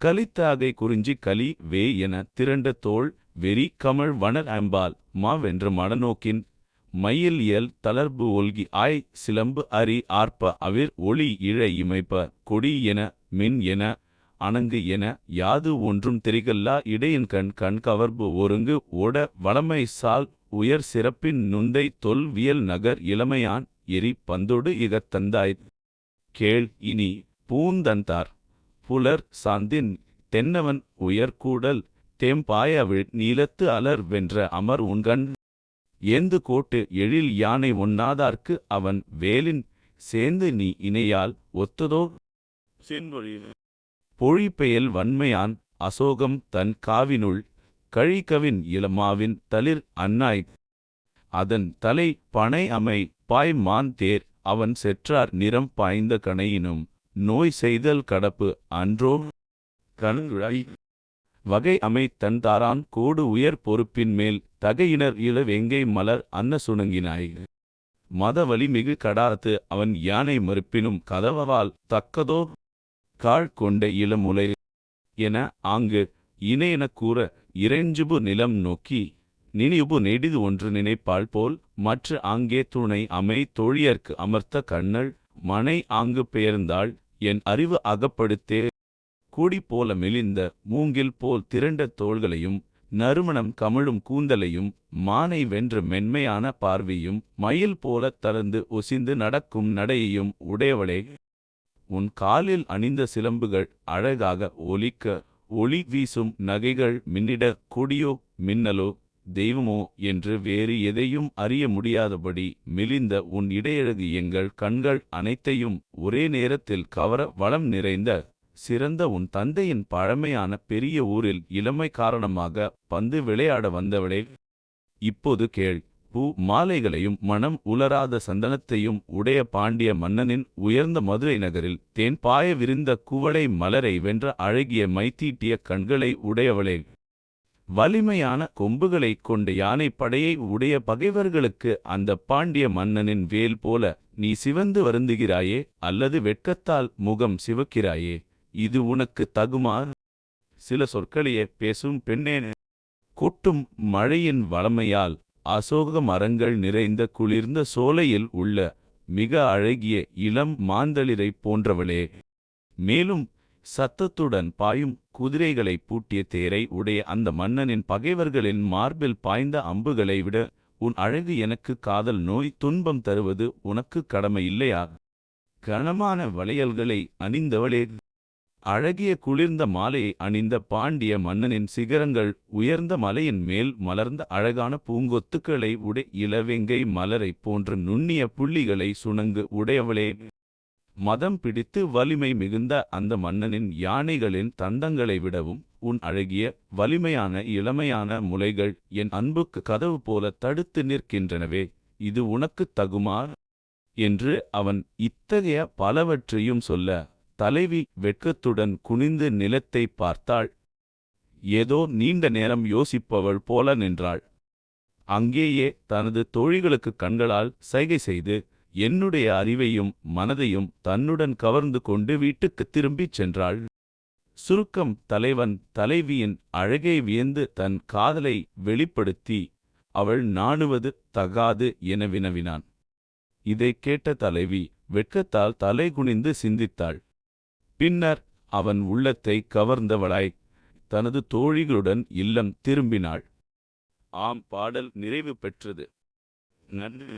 கலித்தாகை குறிஞ்சி கலி வே என திரண்ட தோள் வெறி கமழ் வனர் அம்பால் மா வென்ற மடநோக்கின் மயில் இயல் தளர்பு ஒல்கி ஆய் சிலம்பு அரி ஆர்ப்ப அவிர் ஒளி இழ இமைப்ப கொடி என மின் என அணங்கு என யாது ஒன்றும் தெரிகல்லா இடையின் கண் கண் கவர்பு ஒருங்கு ஓட வளமை சால் உயர் சிறப்பின் நுந்தை தொல் வியல் நகர் இளமையான் எரி பந்தொடு இகத் தந்தாய் கேள் இனி பூந்தந்தார். புலர் சாந்தின் தென்னவன் உயர்கூடல் தேம்பாயவிழ் நீலத்து அலர் வென்ற அமர் உண்கண் ஏந்து கோட்டு எழில் யானை ஒண்ணாதார்க்கு அவன் வேலின் சேந்து நீ இணையால் ஒத்ததோ? பொழிப்பெயல் வன்மையான் அசோகம் தன் காவினுள் கழிகவின் இளமாவின் தளிர் அன்னாய். அதன் தலை பனை அமை பாய் மான் தேர் அவன் செற்றார் நிறம் பாய்ந்த கணையினும் நோய் செய்தல் கடப்பு அன்றோ கண்குழாய் வகை அமை தன்தாரான் கோடு உயர் பொறுப்பின் மேல் தகையினர் இள வெங்கை மலர் அன்ன சுணங்கினாய். மதவலி மிகு கடாரத்து அவன் யானை மறுப்பினும் கதவவால் தக்கதோ காள் கொண்ட இளமுலை என ஆங்கு இணையெனக் கூற இறைஞ்சுபு நிலம் நோக்கி நினைவு நெடிது ஒன்று நினைப்பாள் போல் மற்ற ஆங்கே துணை அமை தோழியர்க்கு அமர்த்த கண்ணள் மனை ஆங்கு பெயர்ந்தாள் என் அறிவு அகப்படுத்தே. கூடி போல மெலிந்த மூங்கில் போல் திரண்ட தோள்களையும் நறுமணம் கமழும் கூந்தலையும் மானை வென்ற மென்மையான பார்வையும் மயில் போலத் தளர்ந்து ஒசிந்து நடக்கும் நடையையும் உடையவளே. உன் காலில் அணிந்த சிலம்புகள் அழகாக ஒலிக்க ஒளி வீசும் நகைகள் மின்னிட கொடியோ மின்னலோ. தெய்வமோ என்று வேறு எதையும் அறிய முடியாதபடி மெலிந்த உன் இடையழகு எங்கள் கண்கள் அனைத்தையும் ஒரே நேரத்தில் கவர வளம் நிறைந்த சிறந்த உன் தந்தையின் பழமையான பெரிய ஊரில் இளமை காரணமாக பந்து விளையாட வந்தவளே. இப்போது கேள் பூ மாலைகளையும் மனம் உலராத சந்தனத்தையும் உடைய பாண்டிய மன்னனின் உயர்ந்த மதுரை நகரில் தேன் பாய விரிந்த குவளை மலரை வென்ற அழகிய மைத்தீட்டிய கண்களை உடையவளே. வலிமையான கொம்புகளைக் கொண்ட யானை படையை உடைய பகைவர்களுக்கு அந்த பாண்டிய மன்னனின் வேல் போல நீ சிவந்து வருந்துகிறாயே அல்லது வெட்கத்தால் முகம் சிவக்கிறாயே இது உனக்கு தகுமா? சில சொற்களையே பேசும் பெண்ணேனே கொட்டும் மழையின் வளமையால் அசோக மரங்கள் நிறைந்த குளிர்ந்த சோலையில் உள்ள மிக அழகிய இளம் மாந்தளிரைப் போன்றவளே. மேலும் சத்தத்துடன் பாயும் குதிரைகளை பூட்டிய தேரை உடைய அந்த மன்னனின் பகைவர்களின் மார்பில் பாய்ந்த அம்புகளை விட உன் அழகு எனக்கு காதல் நோய் துன்பம் தருவது உனக்கு கடமை இல்லையா? கனமான வளையல்களை அணிந்தவளே. அழகிய குளிர்ந்த மாலையை அணிந்த பாண்டிய மன்னனின் சிகரங்கள் உயர்ந்த மலையின் மேல் மலர்ந்த அழகான பூங்கொத்துக்களை உடை இளவெங்கை மலரைப் போன்ற நுண்ணிய புள்ளிகளை சுணங்கு உடையவளே. மதம் பிடித்து வலிமை மிகுந்த அந்த மன்னனின் யானைகளின் தந்தங்களை விடவும் உன் அழகிய வலிமையான இளமையான முலைகள் என் அன்புக்கு கதவு போல தடுத்து நிற்கின்றனவே இது உனக்குத் தகுமா? என்று அவன் இத்தகைய பலவற்றையும் சொல்ல தலைவி வெட்கத்துடன் குனிந்து நிலத்தை பார்த்தாள். ஏதோ நீண்ட நேரம் யோசிப்பவள் போல நின்றாள். அங்கேயே தனது தோழிகளுக்கு கண்களால் சைகை செய்து என்னுடைய அறிவையும் மனதையும் தன்னுடன் கவர்ந்து கொண்டு வீட்டுக்குத் திரும்பிச் சென்றாள். சுருக்கம் தலைவன் தலைவியின் அழகை வியந்து தன் காதலை வெளிப்படுத்தி அவள் நாணுவது தகாது என வினவினான். இதைக் கேட்ட தலைவி வெட்கத்தால் தலைகுனிந்து சிந்தித்தாள். பின்னர் அவன் உள்ளத்தை கவர்ந்தவளாய் தனது தோழிகளுடன் இல்லம் திரும்பினாள். ஆம் பாடல் நிறைவு பெற்றது. நன்றி.